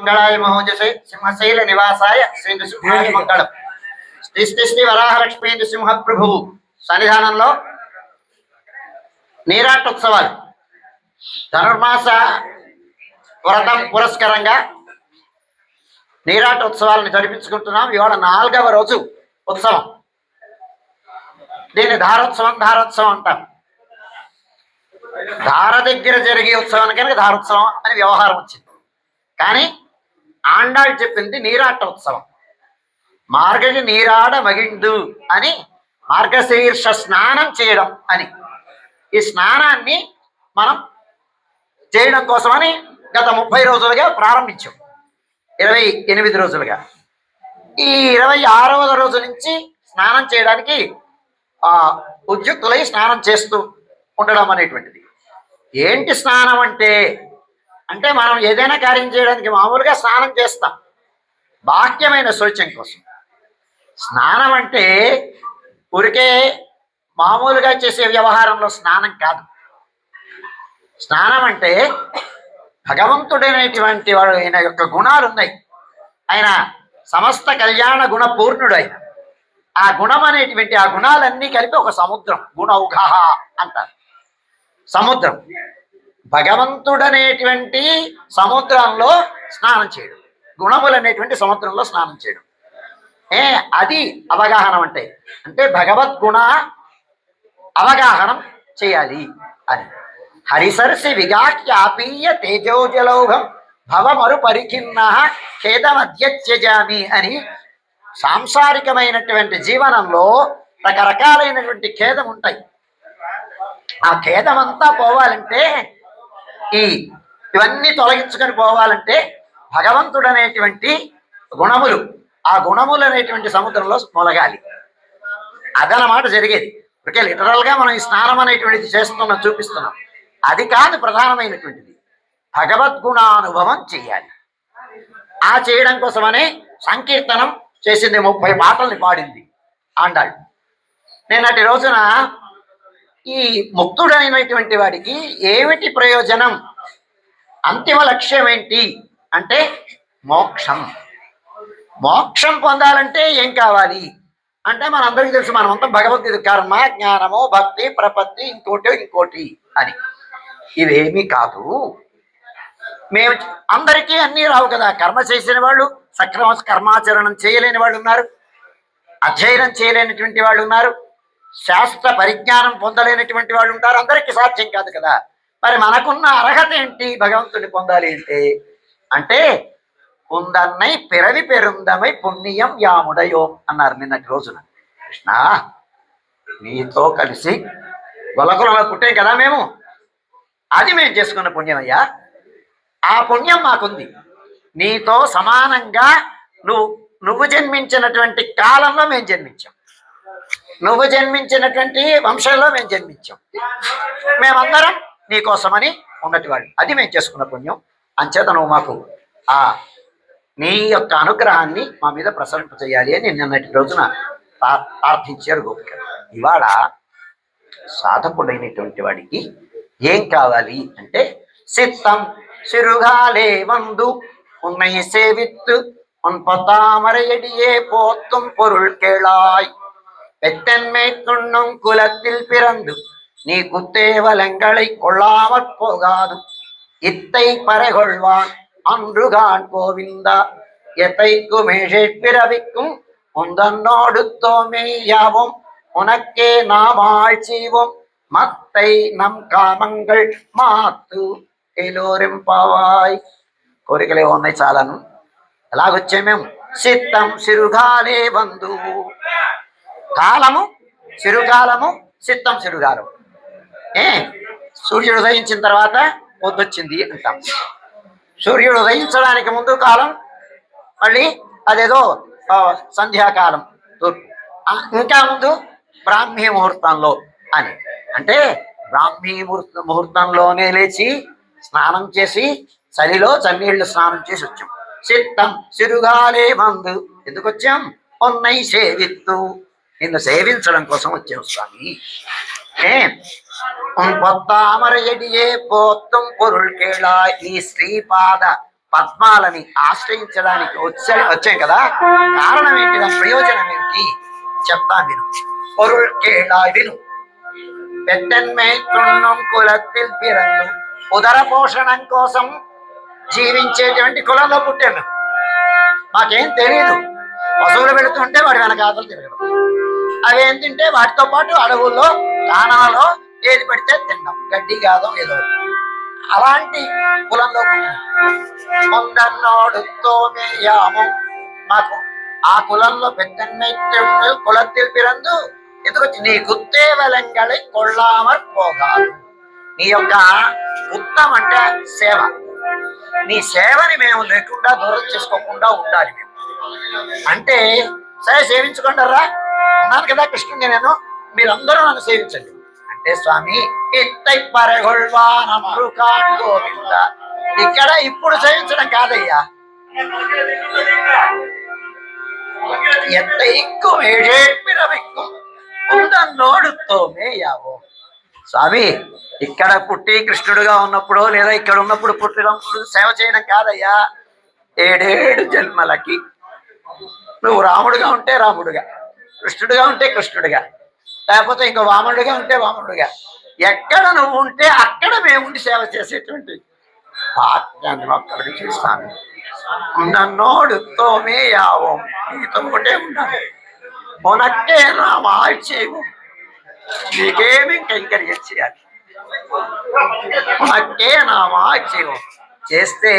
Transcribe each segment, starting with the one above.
మంగళాయ మహోజసే సింహశైల నివాసాయ శ్రీ నృసింహాయ మంగళం శ్రీ శ్రీ శ్రీ వరాహలక్ష్మీ నృసింహ ప్రభువు సన్నిధానంలో నీరాటోత్సవాలు ధనుర్మాస వ్రతం పురస్కరంగా నీరాటోత్సవాలను జరిపించుకుంటున్నాం. ఇవాళ నాలుగవ రోజు ఉత్సవం. దీన్ని ధారోత్సవం ధారోత్సవం అంటాం. ధార దగ్గర జరిగే ఉత్సవం కనుక ధారోత్సవం అని వ్యవహారం వచ్చింది. కానీ ఆండాళ్ళు చెప్పింది నీరాట ఉత్సవం మార్గజి నీరాడ మగిండు అని మార్గశీర్ష స్నానం చేయడం అని. ఈ స్నానాన్ని మనం చేయడం కోసమని గత ముప్పై రోజులుగా ప్రారంభించాం. ఇరవై ఎనిమిది రోజులుగా. ఈ ఇరవై ఆరవ రోజు నుంచి స్నానం చేయడానికి ఆ ఉద్యుక్తులై స్నానం చేస్తూ ఉండడం అనేటువంటిది. ఏంటి స్నానం అంటే? అంటే మనం ఏదైనా కార్యం చేయడానికి మామూలుగా స్నానం చేస్తాం. బాహ్యమైన శౌచ్యం కోసం. స్నానం అంటే ఊరికే మామూలుగా చేసే వ్యవహారంలో స్నానం కాదు. స్నానం అంటే భగవంతుడైనటువంటి వాడు ఆయన యొక్క గుణాలు ఉన్నాయి. ఆయన సమస్త కళ్యాణ గుణ పూర్ణుడు ఆయన ఆ గుణం అనేటువంటి ఆ గుణాలన్నీ కలిపి ఒక సముద్రం. గుణౌఘ అంటారు. సముద్రం. భగవంతుడనేటువంటి సముద్రంలో స్నానం చేయడం. గుణములు అనేటువంటి సముద్రంలో స్నానం చేయడం. ఏ అది అవగాహన అంటే అంటే భగవద్గుణ అవగాహనం చేయాలి అని. హరిసరసి విగాఖ్యాపీయ తేజోజలౌఘం భవమరు పరిఖిన్న ఖేదమధ్యత్యజామి అని సాంసారికమైనటువంటి జీవనంలో రకరకాలైనటువంటి ఖేదం ఉంటాయి ఆ ఖేదమంతా పోవాలంటే ఇవన్నీ తొలగించుకొని పోవాలంటే భగవంతుడు అనేటువంటి గుణములు ఆ గుణములు అనేటువంటి సముద్రంలో మొలగాలి. అదనమాట జరిగేది. ఇప్పటికే లిటరల్గా మనం ఈ స్నానం అనేటువంటిది చేస్తున్నాం చూపిస్తున్నాం. అది కాదు ప్రధానమైనటువంటిది. భగవద్గుణానుభవం చేయాలి. ఆ చేయడం కోసమనే సంకీర్తనం చేసింది ముప్పై పాటల్ని పాడింది ఆండాడు నేను అటు రోజున ఈ ముక్తుడైనటువంటి వాడికి ఏమిటి ప్రయోజనం? అంతిమ లక్ష్యం ఏంటి? అంటే మోక్షం. మోక్షం పొందాలంటే ఏం కావాలి? అంటే మనందరికీ తెలుసు మనమంతా భగవద్గీత కర్మ జ్ఞానము భక్తి ప్రపత్తి ఇంకోటి ఇంకోటి అని. ఇవేమీ కాదు. మేము అందరికీ అన్నీ రావు కదా. కర్మ చేసిన వాళ్ళు సక్రమ కర్మాచరణం చేయలేని వాళ్ళు ఉన్నారు. అధ్యయనం చేయలేనటువంటి వాళ్ళు ఉన్నారు. శాస్త్ర పరిజ్ఞానం పొందలేనటువంటి వాళ్ళు ఉంటారు. అందరికీ సాధ్యం కాదు కదా. మరి మనకున్న అర్హత ఏంటి? భగవంతుని పొందాలి అంటే అంటే కుందన్నై పిరవి పెరుందమై పుణ్యం యాముడయో అన్నారు నిన్నటి రోజున. కృష్ణ నీతో కలిసి గొలగొలలో పుట్టాం కదా మేము. అది మేము చేసుకున్న పుణ్యమయ్యా. ఆ పుణ్యం మాకుంది. నీతో సమానంగా నువ్వు నువ్వు జన్మించినటువంటి కాలంలో మేము జన్మించాం. నువ్వు జన్మించినటువంటి వంశంలో మేము జన్మించాం మేమందరం నీకోసమని ఉన్నటి వాళ్ళు అది మేము చేసుకున్న పుణ్యం అంచేత నువ్వు మాకు ఆ నీ యొక్క అనుగ్రహాన్ని మా మీద ప్రసరింప చేయాలి అని నిన్నటి రోజున ప్రా- ప్రార్థించారు గోపిక ఇవాళ సాధకుడైనటువంటి వాడికి ఏం కావాలి అంటే సిత్తం సిరుగాలే వందు ఉన్నై సేవిత్తు உன்பதாமரையடியே போத்தும் பொருள் கேளாய் பெத்தன்மை துண்ணும் குலத்தில் பிறந்து நீ குத்தேவலங்களை கொள்ளாமற் போகாது இத்தை பறைகொள்வான் அன்றுகான் கோவிந்தா எத்தை குமேஷே பிறவிக்கும் உந்தன்னோடு தோமேயாவும் உனக்கே நாம் ஆழ்ச்சிவோம் மத்தை நம் కామంగళ్ మాతు ఎలోరింపవాయ్ కోరికలే ఉన్నాయి చాలను ఎలాగొచ్చే మేము సిత్తం సిరుగాలే బంధువు కాలము చిరుకాలము చిత్తం చెడుగాలం ఏ? సూర్యుడు ఉదయించిన తర్వాత పొద్దొచ్చింది అంటాం. సూర్యుడు ఉదయించడానికి ముందు కాలం మళ్ళీ అదేదో సంధ్యాకాలం ఆ, ఇంకా ముందు బ్రాహ్మీ ముహూర్తంలో అని. అంటే బ్రాహ్మీ ముహూర్త ముహూర్తంలోనే లేచి స్నానం చేసి చలిలో చన్నీళ్ళు స్నానం చేసి వచ్చాం. సిద్ధం చిరుగాలే మందు. ఎందుకు వచ్చాం? పొన్నై సేవిత్తు. నిన్ను సేవించడం కోసం వచ్చావు స్వామి. పొత్తామరయడియే పోత్తం పొరుల్ కేళా శ్రీపాద పద్మాలని ఆశ్రయించడానికి వచ్చా వచ్చాయి కదా. కారణం ఏంటి? నా ప్రయోజనం ఏంటి? చెప్తా విను. పొరుల్ కేళా విను. പെറ്റന്മേൽ തുണ്ണും ఉదర పోషణం ఉదరపోషణం కోసం జీవించేటువంటి కులంలో పుట్టాను. మాకేం తెలియదు పశువులు పెడుతుంటే వాడి వెనకాదలు తిరగడం. అవి ఏం తింటే వాటితో పాటు అడవుల్లో దానాలో ఏది పెడితే తిన్నాం గడ్డి గాదం ఏదో అలాంటి కులంలో కొందన్నోడుతోనేయాము మాకు ఆ కులంలో పెద్దన్నైత్యం కులத்தில் பிறந்து ఎందుకు నీ గుత్తే గుత్తేవలంగళి కొళ్ళామర్ పోగాలు నీ యొక్క గుత్తం అంటే సేవ. నీ సేవని మేము లేకుండా దూరం చేసుకోకుండా ఉండాలి మేము. అంటే సరే సేవించుకుంటారా ఉన్నాను కదా కృష్ణుని నేను మీరందరూ నన్ను సేవించండి అంటే స్వామి ఇత్తై గోవింద ఇక్కడ ఇప్పుడు సేవించడం కాదయ్యా. ఎత్తైక్కు మేడేపిరవిక్కు ఉందన్నోడుతో మేయావో. స్వామి ఇక్కడ పుట్టి కృష్ణుడుగా ఉన్నప్పుడు లేదా ఇక్కడ ఉన్నప్పుడు పుట్టినప్పుడు సేవ చేయడం కాదయ్యా. ఏడేడు జన్మలకి నువ్వు రాముడుగా ఉంటే రాముడుగా. కృష్ణుడిగా ఉంటే కృష్ణుడుగా లేకపోతే ఇంకా వామనుడుగా ఉంటే వామనుడుగా. ఎక్కడ నువ్వు ఉంటే అక్కడ మేము ఉండి సేవ చేసేటువంటి భాగ్యాన్ని ఒక్కడికి చేస్తాను నన్నోడు తోమే యావం నీతో ఒకటే ఉండాలి. మొనక్కే నా వాయిచేవు నీకేమి ఇంకరి చేయాలి? మొనక్కే నా వాచ్యం చేస్తే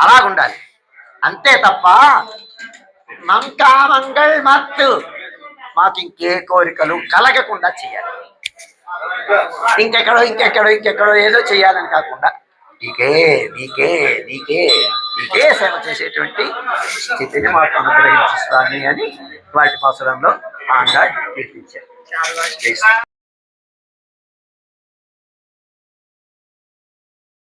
అలాగుండాలి. అంతే తప్ప మంకామంగళ్ మత్తు. మాకు ఇంకే కోరికలు కలగకుండా చేయాలి. ఇంకెక్కడో ఇంకెక్కడో ఇంకెక్కడో ఏదో చేయాలని కాకుండా నీకే నీకే నీకే నీకే సేవ చేసేటువంటి స్థితిని మాకు అనుగ్రహించుస్తాను అని వాటి పాసురంలో ఆండా కీర్తించారు.